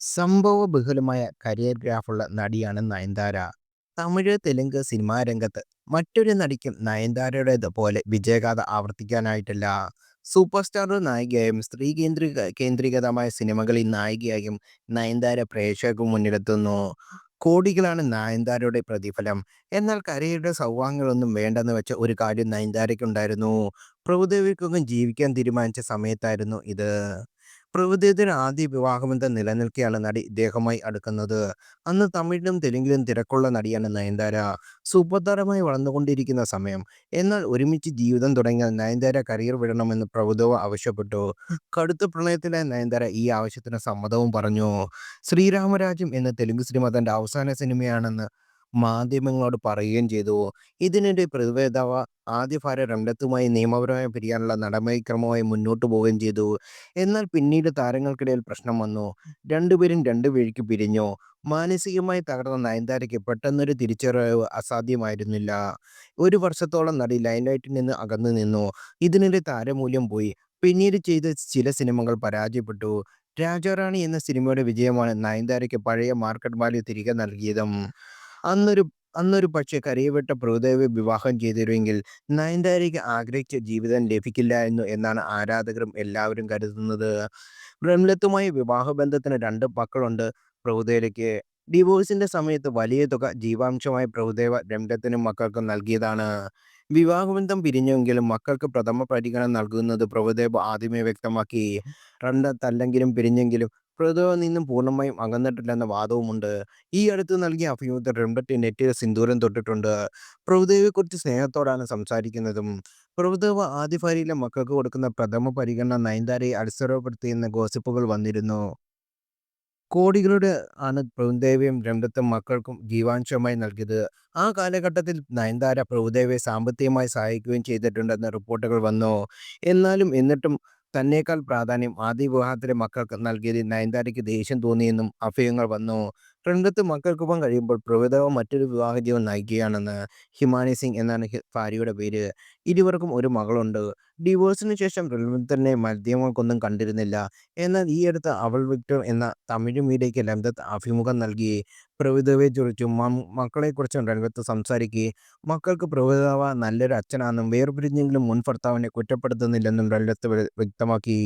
സംഭവബഹുലമായ career ഗ്രാഫുള്ള നടിയാണ് Nayanthara. Tamil, Telugu cinema രംഗത്ത് മറ്റൊരു നടിക്കും നയൻതാരയുടേത് പോലെ വിജയഗാഥ ആവർത്തിക്കാനായിട്ടില്ല. സൂപ്പർ സ്റ്റാർ നായികയായും സ്ത്രീ കേന്ദ്രീ കേന്ദ്രീകൃതമായ സിനിമകളിൽ നായികയായും നയൻതാര പ്രേക്ഷകർക്ക് മുന്നിലെത്തുന്നു. കോടികളാണ് നയൻതാരയുടെ പ്രതിഫലം. എന്നാൽ കരയുടെ സൗഭാഗ്യങ്ങളൊന്നും വേണ്ടെന്ന് വെച്ച ഒരു കാര്യം നയൻതാരയ്ക്കുണ്ടായിരുന്നു. പ്രഭുദേവിക്കൊന്നും ജീവിക്കാൻ തീരുമാനിച്ച സമയത്തായിരുന്നു ഇത്. പ്രഭുദേവയുടെ ആദ്യ വിവാഹബന്ധം നിലനിൽക്കെയാണ് നടി ഇദ്ദേഹമായി അടുക്കുന്നത്. അന്ന് തമിഴിലും തെലുങ്കിലും തിരക്കുള്ള നടിയാണ് നയൻതാര. സൂപ്പർതാരമായി വളർന്നുകൊണ്ടിരിക്കുന്ന സമയം. എന്നാൽ ഒരുമിച്ച് ജീവിതം തുടങ്ങിയാൽ നയൻതാര കരിയർ വിടണമെന്ന് പ്രഭുദേവ ആവശ്യപ്പെട്ടു. കടുത്ത പ്രണയത്തിലെ നയൻതാര ഈ ആവശ്യത്തിന് സമ്മതവും പറഞ്ഞു. ശ്രീരാമരാജ്യം എന്ന തെലുങ്ക് സിനിമ തന്റെ അവസാന സിനിമയാണെന്ന് മാധ്യമങ്ങളോട് പറയുകയും ചെയ്തു. ഇതിനിടെ പ്രതിവേദവ ആദ്യ ഭാര്യ രംഗത്തുമായി നിയമപരമായ പിരിയാനുള്ള നടപടിക്രമമായി മുന്നോട്ട് പോവുകയും ചെയ്തു. എന്നാൽ പിന്നീട് താരങ്ങൾക്കിടയിൽ പ്രശ്നം വന്നു. രണ്ടുപേരും രണ്ടു വഴിക്ക് പിരിഞ്ഞു. മാനസികമായി തകർന്ന നയൻതാരയ്ക്ക് പെട്ടെന്നൊരു തിരിച്ചറിവ് അസാധ്യമായിരുന്നില്ല. ഒരു വർഷത്തോളം നടി ലൈൻലൈറ്റിൽ നിന്ന് അകന്നു നിന്നു. ഇതിനിടെ താരമൂല്യം പോയി. പിന്നീട് ചെയ്ത ചില സിനിമകൾ പരാജയപ്പെട്ടു. രാജാറാണി എന്ന സിനിമയുടെ വിജയമാണ് നയൻതാരയ്ക്ക് പഴയ മാർക്കറ്റ് വാല്യൂ തിരികെ നൽകിയതും. അന്നൊരു അന്നൊരു പക്ഷേ കരയപ്പെട്ട പ്രഭുദേവി വിവാഹം ചെയ്തിരുന്നെങ്കിൽ നയൻതാരയ്ക്ക് ആഗ്രഹിച്ച ജീവിതം ലഭിക്കില്ലായിരുന്നു എന്നാണ് ആരാധകരും എല്ലാവരും കരുതുന്നത്. പ്രംലത്തുമായി വിവാഹബന്ധത്തിന് രണ്ട് മക്കളുണ്ട് പ്രഭുദേവയ്ക്ക്. ഡിവോഴ്സിന്റെ സമയത്ത് വലിയ തുക ജീവാംശമായി പ്രഭുദേവ രംഗത്തിനും മക്കൾക്കും നൽകിയതാണ്. വിവാഹബന്ധം പിരിഞ്ഞെങ്കിലും മക്കൾക്ക് പ്രഥമ പരിഗണന നൽകുന്നത് പ്രഭുദേവ ആദ്യമേ വ്യക്തമാക്കി. രണ്ടത്തല്ലെങ്കിലും പിരിഞ്ഞെങ്കിലും പ്രഭുദേവയിൽ നിന്നും പൂർണമായും അകന്നിട്ടില്ലെന്ന വാദവുമുണ്ട്. ഈ അടുത്ത് നൽകിയ അഭിമുഖത്തിൽ റംലത്ത് നെറ്റിയിൽ സിന്ദൂരം തൊട്ടിട്ടുണ്ട്. പ്രഭുദേവയെക്കുറിച്ച് സ്നേഹത്തോടാണ് സംസാരിക്കുന്നതും. പ്രഭുദേവ ആദ്യ ഭാര്യയിലെ മക്കൾക്ക് കൊടുക്കുന്ന പ്രഥമ പരിഗണന നയൻതാരയെ എന്ന ഗോസിപ്പുകൾ വന്നിരുന്നു. കോടികളുടെ ആണ് പ്രഭുദേവിയും രംഗത്തും മക്കൾക്കും ജീവാംശമായി നൽകിയത്. ആ കാലഘട്ടത്തിൽ നയൻതാര പ്രഭുദേവയെ സാമ്പത്തികമായി സഹായിക്കുകയും ചെയ്തിട്ടുണ്ടെന്ന് റിപ്പോർട്ടുകൾ വന്നു. എന്നാലും എന്നിട്ടും തന്നെക്കാൾ പ്രാധാന്യം ആദ്യ വിവാഹത്തിലെ മക്കൾക്ക് നൽകിയതിൽ നയൻതാരയ്ക്ക് ദേഷ്യം തോന്നിയെന്നും അഭ്യൂഹങ്ങൾ വന്നു. റംലത്ത് മക്കൾക്കൊപ്പം കഴിയുമ്പോൾ പ്രഭുദേവ മറ്റൊരു വിവാഹ ജീവം നയിക്കുകയാണെന്ന്. ഹിമാനി സിംഗ് എന്നാണ് ഭാര്യയുടെ പേര്. ഇരുവർക്കും ഒരു മകളുണ്ട്. ഡിവോഴ്സിന് ശേഷം രംഗത്തിനെ മാധ്യമങ്ങൾക്കൊന്നും കണ്ടിരുന്നില്ല. എന്നാൽ ഈയടുത്ത് അവൾ വിക്ടർ എന്ന തമിഴ് മീഡിയയ്ക്ക് രംഗത്ത് അഭിമുഖം നൽകി. പ്രഭുദേവയെക്കുറിച്ചും മക്കളെക്കുറിച്ചും രംഗത്ത് സംസാരിക്കുകയും മക്കൾക്ക് പ്രഭുദേവ നല്ലൊരു അച്ഛനാണെന്നും വേർപിരിഞ്ഞെങ്കിലും മുൻ ഭർത്താവിനെ കുറ്റപ്പെടുത്തുന്നില്ലെന്നും രംഗത്ത് വ്യക്തമാക്കി.